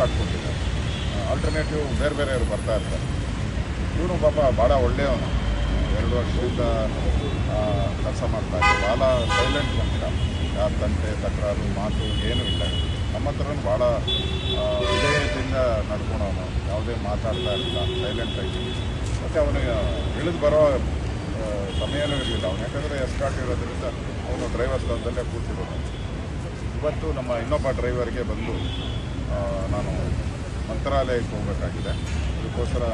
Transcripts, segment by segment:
Escort ಕೊಟ್ಟಿದ್ದಾರೆ alternative ಬೇರೆ ಬೇರೆಯವರು ಬರ್ತಾ ಇರ್ತಾರೆ. ಇವನು ಪಾಪ ಭಾಳ ಒಳ್ಳೆಯವನು. ಎರಡು ವರ್ಷದಿಂದ ಕೆಲಸ ಮಾಡ್ತಾ ಇದ್ದ. ಭಾಳ ಸೈಲೆಂಟ್ ಮನುಷ್ಯ ಯಾರು ತಂಟೆ, ತಕರಾರು, ಮಾತು ಏನೂ ಇಲ್ಲ. ನಮ್ಮ ಹತ್ರನೂ ಭಾಳ ವಿಧೇಯತೆಯಿಂದ ನಡ್ಕೊಳೋನು. ಯಾವುದೇ ಮಾತಾಡ್ತಾ ಇರಲಿಲ್ಲ ಸೈಲೆಂಟಾಗಿ ಮತ್ತು ಅವನಿಗೆ ಇಳಿದು ಬರೋ ಸಮಯನೂ ಇರಲಿಲ್ಲ. ಅವನು ಯಾಕಂದರೆ ಎಸ್ಕಾಟ್ ಇರೋದ್ರಿಂದ ಅವನು ಡ್ರೈವರ್ ಸ್ಥಾನದಲ್ಲೇ ಕೂತಿರೋದು. ಇವತ್ತು ನಮ್ಮ ಇನ್ನೊಬ್ಬ ಡ್ರೈವರ್ಗೆ ಬಂದು ನಾನು ಮಂತ್ರಾಲಯಕ್ಕೆ ಹೋಗಬೇಕಾಗಿದೆ. ಅದಕ್ಕೋಸ್ಕರ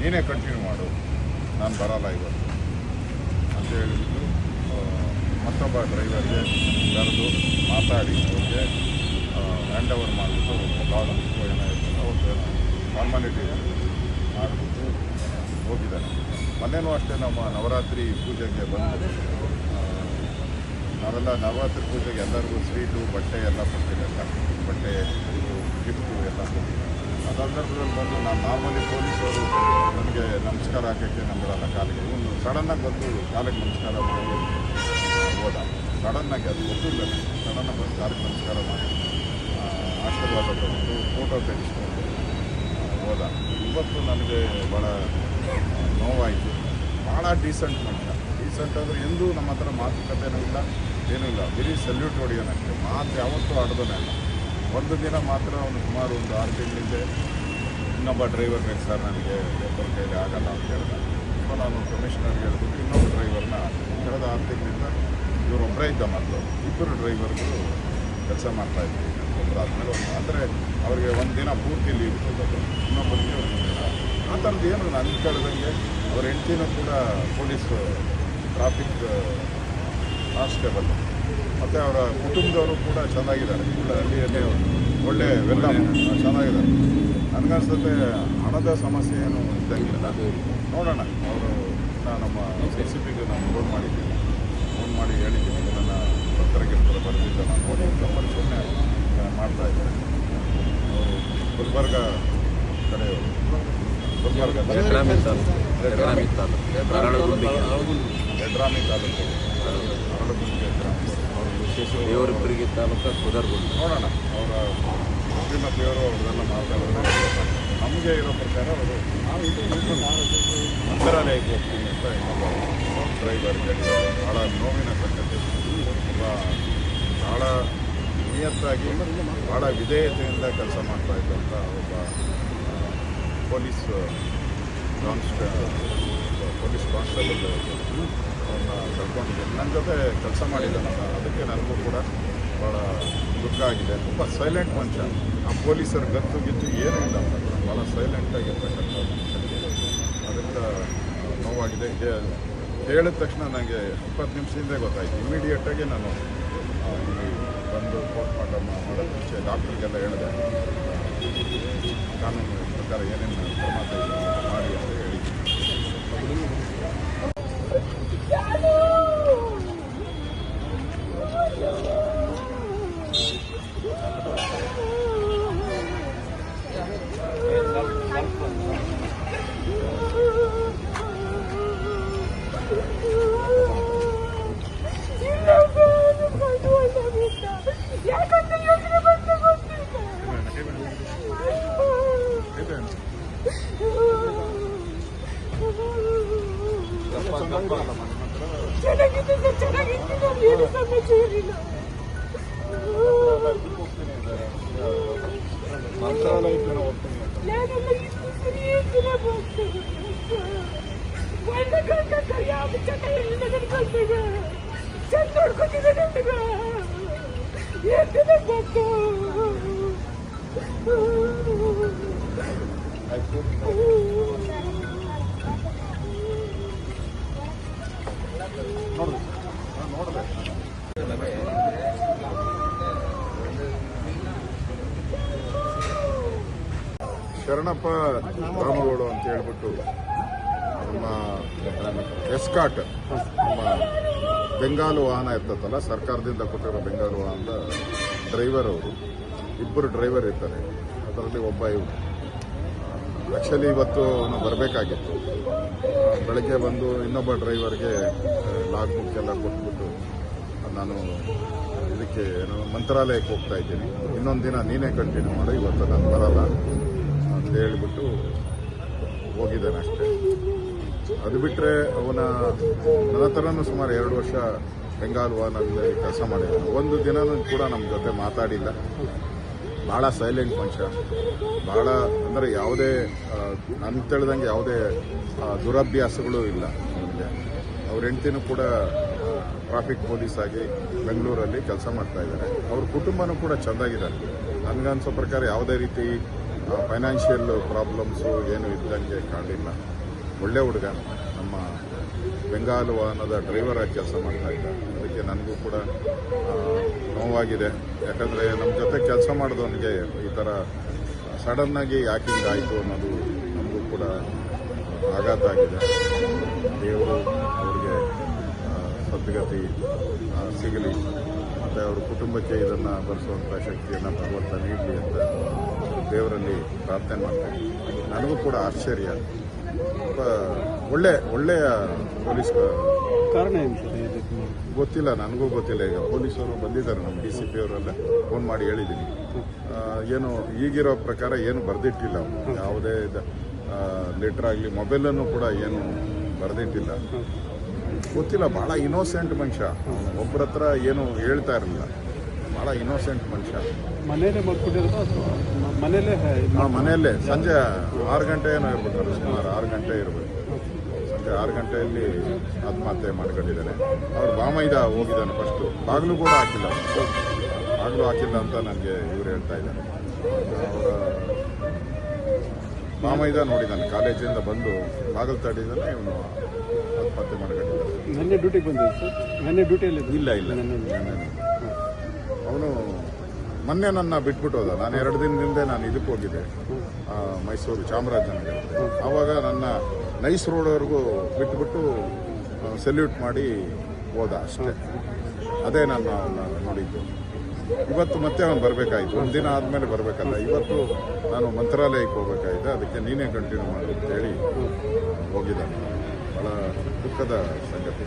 ನೀನೇ ಕಂಟಿನ್ಯೂ ಮಾಡು. ನಾನು ಬರಲ್ಲ ಇವತ್ತು. ಅಂತ ಹೇಳಿಬಿಟ್ಟು ಮತ್ತೊಬ್ಬ ಡ್ರೈವರ್ಗೆ ಕರೆದು ಮಾತಾಡಿ, ಅವ್ರಿಗೆ ಹ್ಯಾಂಡ್ ಓವರ್ ಮಾಡಿಬಿಟ್ಟು ಲಾಗ್ ಏನಾಯಿತು ಅವ್ರದ್ದು ಫಾರ್ಮಾಲಿಟಿ ಮಾಡಿಬಿಟ್ಟು ಹೋಗಿದ್ದಾನೆ. ಮೊನ್ನೆನೂ ಅಷ್ಟೇ ನಮ್ಮ ನವರಾತ್ರಿ ಪೂಜೆಗೆ ಬಂದು ನಾವೆಲ್ಲ ನವರಾತ್ರಿ ಪೂಜೆಗೆ ಎಲ್ಲರಿಗೂ ಸ್ವೀಟು, ಬಟ್ಟೆ ಎಲ್ಲ ಕೊಟ್ಟಿದ್ದೆಲ್ಲ ಬಟ್ಟೆ. ಆ ಸಂದರ್ಭದಲ್ಲಿ ಬಂದು ನಾನು ಮಾಮೂಲಿ ಪೊಲೀಸರು ನನಗೆ ನಮಸ್ಕಾರ ಹಾಕೋಕ್ಕೆ ನಂಬಿರಲ್ಲ ಕಾಲಿಗೆ ಒಂದು ಸಡನ್ನಾಗಿ ಬಂದು ಕಾಲಿಗೆ ನಮಸ್ಕಾರ ಮಾಡಿ ಹೋದ. ಸಡನ್ನಾಗಿ ಅದು ಗೊತ್ತಿಲ್ಲ. ಸಡನ್ನಾಗಿ ಬಂದು ಕಾಲಿಗೆ ನಮಸ್ಕಾರ ಮಾಡಿ ಆಶೀರ್ವಾದ ತಗೊಂಡು ಫೋಟೋ ತೆಗೆಸ್ಕೊಂಡು ಹೋದ. ಇವತ್ತು ನನಗೆ ಭಾಳ ನೋವಾಯಿತು. ಭಾಳ ಡೀಸೆಂಟ್ ಮನುಷ್ಯ. ಡೀಸೆಂಟ್ ಅಂದರೆ ಎಂದೂ ನಮ್ಮ ಹತ್ರ ಮಾತುಕತೆನೂ ಇಲ್ಲ, ಏನೂ ಇಲ್ಲ. ಬರೀ ಸಲ್ಯೂಟ್ ಹೊಡಿಯೋನಕ್ಕೆ ಮಾತು ಯಾವತ್ತೂ ಆಡ್ದೋನೇ ಇಲ್ಲ. ಒಂದು ದಿನ ಮಾತ್ರ ಅವನು ಸುಮಾರು ಒಂದು ಆರು ತಿಂಗಳಿಂದೆ ಇನ್ನೊಬ್ಬ ಡ್ರೈವರ್ ಬೇಕು ಸರ್ ನನಗೆ ಒಬ್ಬರ ಕೈಲಿ ಆಗಲ್ಲ ಅಂತ ಹೇಳಿದ ಸೊ ನಾನು ಕಮಿಷನರ್ಗೆ ಹೇಳ್ಬಿಟ್ಟು ಇನ್ನೊಬ್ಬ ಡ್ರೈವರ್ನ ಕಳೆದ ಆರು ತಿಂಗಳಿಂದ ಇವರೊಬ್ಬರೇ ಇದ್ದ ಮೊದಲು ಇಬ್ಬರು ಡ್ರೈವರ್ಗಳು ಕೆಲಸ ಮಾಡ್ತಾಯಿದ್ವಿ ಆದಮೇಲೆ ಒಂದು ಅಂದರೆ ಅವರಿಗೆ ಒಂದು ದಿನ ಪೂರ್ತಿ ಲೀವ್ ಕೊಡೋದು ಇನ್ನೊಬ್ಬರಿಗೆ ಒಂದು ದಿನ. ಆ ಥರದ್ದು ಏನು ನಾನು ಕೇಳಿದಂಗೆ ಅವ್ರ ಹೆಂಡ್ತಿನೂ ಕೂಡ ಪೊಲೀಸ್ ಟ್ರಾಫಿಕ್ ಕಾನ್ಸ್ಟೇಬಲ್ ಮತ್ತು ಅವರ ಕುಟುಂಬದವರು ಕೂಡ ಚೆನ್ನಾಗಿದ್ದಾರೆ. ಕೂಡ ಹಳ್ಳಿಯಲ್ಲಿ ಒಳ್ಳೆ ವೆಲ್ಲ ಚೆನ್ನಾಗಿದ್ದಾರೆ. ನನಗನ್ಸುತ್ತೆ ಹಣದ ಸಮಸ್ಯೆ ಏನು ಇದ್ದಂಗಿಲ್ಲ ನೋಡೋಣ. ಅವರು ನಮ್ಮ ಸಿ ಸಿ ಪಿಗೆ ನಾನು ಫೋನ್ ಮಾಡಿದ್ದೀನಿ ಫೋನ್ ಮಾಡಿ ಹೇಳಿದ್ದೀನಿ ನನ್ನ ಪತ್ರಗಿರ್ತಾರೆ ಬರೆದಿದ್ದ ನಾನು ನೋಡಿ ಸುಮ್ಮನೆ ಮಾಡ್ತಾ ಇದ್ದಾರೆ ಅವರು ಗುಲ್ಬರ್ಗ ಕಡೆಯವರು. ಗುಲ್ಬರ್ಗ ತಾಲೂಕು. ತಾಲೂಕು. ದೇವರಪುರಿಗೆ ತಾಲೂಕು ಕುದರ್ಗುಂಡಿ ನೋಡೋಣ. ಅವರ ಮುಸ್ಲಿಮ ದೇವರು ಅವ್ರದೆಲ್ಲ ಮಾತಾಡೋಣ ನಮಗೆ ಇರೋ ಪ್ರಕಾರ ಅವರು ಮಂತ್ರಾಲಯಕ್ಕೆ ಹೋಗ್ತೀನಿ ಅಂತ ಇನ್ನೊಬ್ಬ ಡ್ರೈವರ್ ಹೇಳಿದ್ದಾರೆ ಭಾಳ ನೋವಿನ ಸಂಗತಿ. ತುಂಬ ಭಾಳ ನಿಯತ್ತಾಗಿ ಭಾಳ ವಿಧೇಯತೆಯಿಂದ ಕೆಲಸ ಮಾಡ್ತಾ ಇದ್ದಂಥ ಒಬ್ಬ ಪೊಲೀಸ್ ಕಾನ್ಸ್ಟ ಪೊಲೀಸ್ ಕಾನ್ಸ್ಟೇಬಲ್. ಅವ್ರನ್ನ ಕಳ್ಕೊಂಡಿದ್ದೀನಿ ನನ್ನ ಜೊತೆ ಕೆಲಸ ಮಾಡಿದ್ದಾನಲ್ಲ ಅದಕ್ಕೆ ನನಗೂ ಕೂಡ ಭಾಳ ದುಃಖ ಆಗಿದೆ. ತುಂಬ ಸೈಲೆಂಟ್ ಮನುಷ್ಯ ಆ ಪೊಲೀಸರ ಗತ್ತು ಗಿತ್ತು ಏನೂ ಇಲ್ಲ. ಅಂತ ಭಾಳ ಸೈಲೆಂಟಾಗಿರ್ತಕ್ಕಂಥ ಅದರಿಂದ ನೋವಾಗಿದೆ. ಹೇಳಿದ ತಕ್ಷಣ ನನಗೆ ಇಪ್ಪತ್ತು ನಿಮಿಷದಿಂದ ಗೊತ್ತಾಯಿತು. ಇಮಿಡಿಯೇಟಾಗಿ ನಾನು ಇಲ್ಲಿ ಬಂದು ಪೋಸ್ಟ್ ಮಾರ್ಟಮ್ ಮಾಡೋದು ಮುಂಚೆ ಡಾಕ್ಟ್ರಿಗೆಲ್ಲ ಹೇಳಿದೆ. ಕಾನೂನು ಪ್ರಕಾರ ಏನೇನು ಒಂದು ಗಂಟೆ ಯಾವ ಚಟ ಇಲ್ಲ ಕಳ್ಸಿಗ ಚಂದ ನೋಡ್ಕೊತಿದ್ದೆ ನನಗ ಎಷ್ಟು ಗೊತ್ತು ಆಯ್ತು ಶರಣಪ್ಪ ರಾಮಗೌಡ ಅಂತ ಹೇಳ್ಬಿಟ್ಟು ನಮ್ಮ ಎಸ್ಕಾಟ್, ನಮ್ಮ ಬೆಂಗಾಲು ವಾಹನ ಇರ್ತದಲ್ಲ ಸರ್ಕಾರದಿಂದ ಕೊಟ್ಟಿರೋ ಬೆಂಗಾಲು ವಾಹನದ ಡ್ರೈವರ್ ಅವರು, ಇಬ್ಬರು ಡ್ರೈವರ್ ಇರ್ತಾರೆ ಅದರಲ್ಲಿ ಒಬ್ಬ ಇವರು ಆ್ಯಕ್ಚುಲಿ ಇವತ್ತು ಅವನು ಬರಬೇಕಾಗಿತ್ತು. ಬೆಳಗ್ಗೆ ಬಂದು ಇನ್ನೊಬ್ಬ ಡ್ರೈವರ್ಗೆ ಲಾಗ್ ಬುಕ್ ಎಲ್ಲ ಕೊಟ್ಬಿಟ್ಟು ನಾನು ಇದಕ್ಕೆ ನಾನು ಮಂತ್ರಾಲಯಕ್ಕೆ ಹೋಗ್ತಾ ಇದ್ದೀನಿ. ಇನ್ನೊಂದು ದಿನ ನೀನೇ ಕಂಟಿನ್ಯೂ ಮಾಡು, ಇವತ್ತು ನಾನು ಬರಲ್ಲ ಅಂತ ಹೇಳಿಬಿಟ್ಟು ಹೋಗಿದ್ದಾನೆ ಅಷ್ಟೇ. ಅದು ಬಿಟ್ಟರೆ ಅವನ ನನ್ನ ಥರನೂ ಸುಮಾರು ಎರಡು ವರ್ಷ ಬೆಂಗಾಲ್ ವಾನಲ್ಲಿ ಕೆಲಸ ಮಾಡಿದ್ದಾನೆ. ಒಂದು ದಿನನೂ ಕೂಡ ನಮ್ಮ ಜೊತೆ ಮಾತಾಡಿಲ್ಲ. ಭಾಳ ಸೈಲೆಂಟ್ ಮನುಷ್ಯ. ಭಾಳ ಅಂದರೆ ಯಾವುದೇ ನನ್ನ ತಿಳಿದಂಗೆ ಯಾವುದೇ ದುರಭ್ಯಾಸಗಳು ಇಲ್ಲ ಅವನಿಗೆ. ಅವ್ರ ಹೆಂಡ್ತಿನೂ ಕೂಡ ಟ್ರಾಫಿಕ್ ಪೊಲೀಸ್ ಆಗಿ ಬೆಂಗಳೂರಲ್ಲಿ ಕೆಲಸ ಮಾಡ್ತಾ ಇದ್ದಾರೆ. ಅವ್ರ ಕುಟುಂಬನೂ ಕೂಡ ಚೆಂದಾಗಿದ್ದಾರೆ. ನನಗನ್ಸೋ ಪ್ರಕಾರ ಯಾವುದೇ ರೀತಿ ಫೈನಾನ್ಷಿಯಲ್ ಪ್ರಾಬ್ಲಮ್ಸು ಏನು ಇದ್ದಂಗೆ ಕಾಣಲಿಲ್ಲ. ಒಳ್ಳೆ ಹುಡುಗ. ನಮ್ಮ ಬೆಂಗಾಲ್ ವಾಹನದ ಡ್ರೈವರ್ ಆಗಿ ಕೆಲಸ ಮಾಡ್ತಾ ಇದ್ದ. ಅದಕ್ಕೆ ನನಗೂ ಕೂಡ ನೋವಾಗಿದೆ. ಯಾಕಂದರೆ ನಮ್ಮ ಜೊತೆ ಕೆಲಸ ಮಾಡಿದವನಿಗೆ ಈ ಥರ ಸಡನ್ನಾಗಿ ಯಾಕಿಂಗ್ ಆಯಿತು ಅನ್ನೋದು ನಮಗೂ ಕೂಡ ಆಘಾತ ಆಗಿದೆ. ದೇವರು ಅವರಿಗೆ ಸದ್ಗತಿ ಸಿಗಲಿ. ಮತ್ತು ಅವ್ರ ಕುಟುಂಬಕ್ಕೆ ಇದನ್ನು ಭರಿಸುವಂಥ ಶಕ್ತಿಯನ್ನು ಭಗವಂತ ನೀಡಲಿ ಅಂತ ದೇವರಲ್ಲಿ ಪ್ರಾರ್ಥನೆ ಮಾಡ್ತೇನೆ ನನಗೂ ಕೂಡ ಆಶ್ಚರ್ಯ. ಒಳ್ಳೆ ಒಳ್ಳೆಯ ಪೊಲೀಸ್ ಕಾರಣ ಗೊತ್ತಿಲ್ಲ ನನಗೂ ಗೊತ್ತಿಲ್ಲ. ಈಗ ಪೊಲೀಸರು ಬಂದಿದ್ದಾರೆ ನಮ್ಮ ಡಿ ಸಿ ಪಿ ಅವರೆಲ್ಲ. ಫೋನ್ ಮಾಡಿ ಹೇಳಿದ್ದೀನಿ. ಏನು ಈಗಿರೋ ಪ್ರಕಾರ ಏನು ಬರೆದಿಟ್ಟಿಲ್ಲ. ಯಾವುದೇ ಲೆಟರ್ ಆಗಲಿ ಮೊಬೈಲನ್ನು ಕೂಡ ಏನು ಬರೆದಿಟ್ಟಿಲ್ಲ. ಗೊತ್ತಿಲ್ಲ ಭಾಳ ಇನೋಸೆಂಟ್ ಮನುಷ್ಯ. ಒಬ್ಬರ ಹತ್ರ ಏನು ಹೇಳ್ತಾ ಇರಲಿಲ್ಲ. ಭಾಳ ಇನ್ನೋಸೆಂಟ್ ಮನುಷ್ಯ. ಮನೆಯಲ್ಲೇ ಮನೇಲೆ ಮನೆಯಲ್ಲೇ. ಸಂಜೆ ಆರು ಗಂಟೆ ಏನೋ ಇರ್ಬೇಕಾದ್ರೆ ಸುಮಾರು ಆರು ಗಂಟೆ ಇರಬೇಕು. ಸಂಜೆ ಆರು ಗಂಟೆಯಲ್ಲಿ ಆತ್ಮಹತ್ಯೆ ಮಾಡ್ಕೊಂಡಿದ್ದಾನೆ. ಅವ್ರ ಬಾಮೈದ ಹೋಗಿದ್ದಾನೆ ಫಸ್ಟು ಬಾಗಿಲು ಕೂಡ ಹಾಕಿಲ್ಲ. ಬಾಗಿಲು ಹಾಕಿಲ್ಲ ಅಂತ ನನಗೆ ಇವ್ರು ಹೇಳ್ತಾ ಇದ್ದಾರೆ. ಅವರ ಬಾಮೈದ ನೋಡಿದ್ದಾನೆ. ಕಾಲೇಜಿಂದ ಬಂದು ಬಾಗಿಲು ತಡಿದಾನೆ ಇವನು ಆತ್ಮಹತ್ಯೆ ಮಾಡ್ಕೊಂಡಿದ್ದಾನೆ. ನೆನ್ನೆ ಡ್ಯೂಟಿಗೆ ಬಂದಿತ್ತು ನೆನ್ನೆ ಡ್ಯೂಟಿಯಲ್ಲಿ ಇಲ್ಲ ಇಲ್ಲ. ಅವನು ಮೊನ್ನೆ ನನ್ನ ಬಿಟ್ಬಿಟ್ಟು ಹೋದ. ನಾನು ಎರಡು ದಿನದಿಂದ ನಾನು ಇದಕ್ಕೆ ಹೋಗಿದ್ದೆ. ಮೈಸೂರು ಚಾಮರಾಜನಗರ ಆವಾಗ ನನ್ನ ನೈಸ್ ರೋಡ್ವರೆಗೂ ಬಿಟ್ಬಿಟ್ಟು ಸೆಲ್ಯೂಟ್ ಮಾಡಿ ಹೋದ ಅಷ್ಟೇ. ಅದೇ ನಾನು ನೋಡಿದ್ದು. ಇವತ್ತು ಮತ್ತೆ ಅವನು ಬರಬೇಕಾಯ್ತು. ಒಂದು ದಿನ ಆದಮೇಲೆ ಬರಬೇಕಲ್ಲ. ಇವತ್ತು ನಾನು ಮಂತ್ರಾಲಯಕ್ಕೆ ಹೋಗ್ಬೇಕಾಯ್ತು. ಅದಕ್ಕೆ ನೀನೇ ಕಂಟಿನ್ಯೂ ಮಾಡು ಅಂತೇಳಿ ಹೋಗಿದ್ದಾನೆ. ಭಾಳ ದುಃಖದ ಸಂಗತಿ.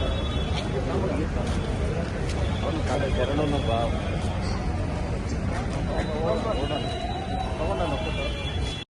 ಎರಡನ್ನು ಬಾ ತಗೊಂಡು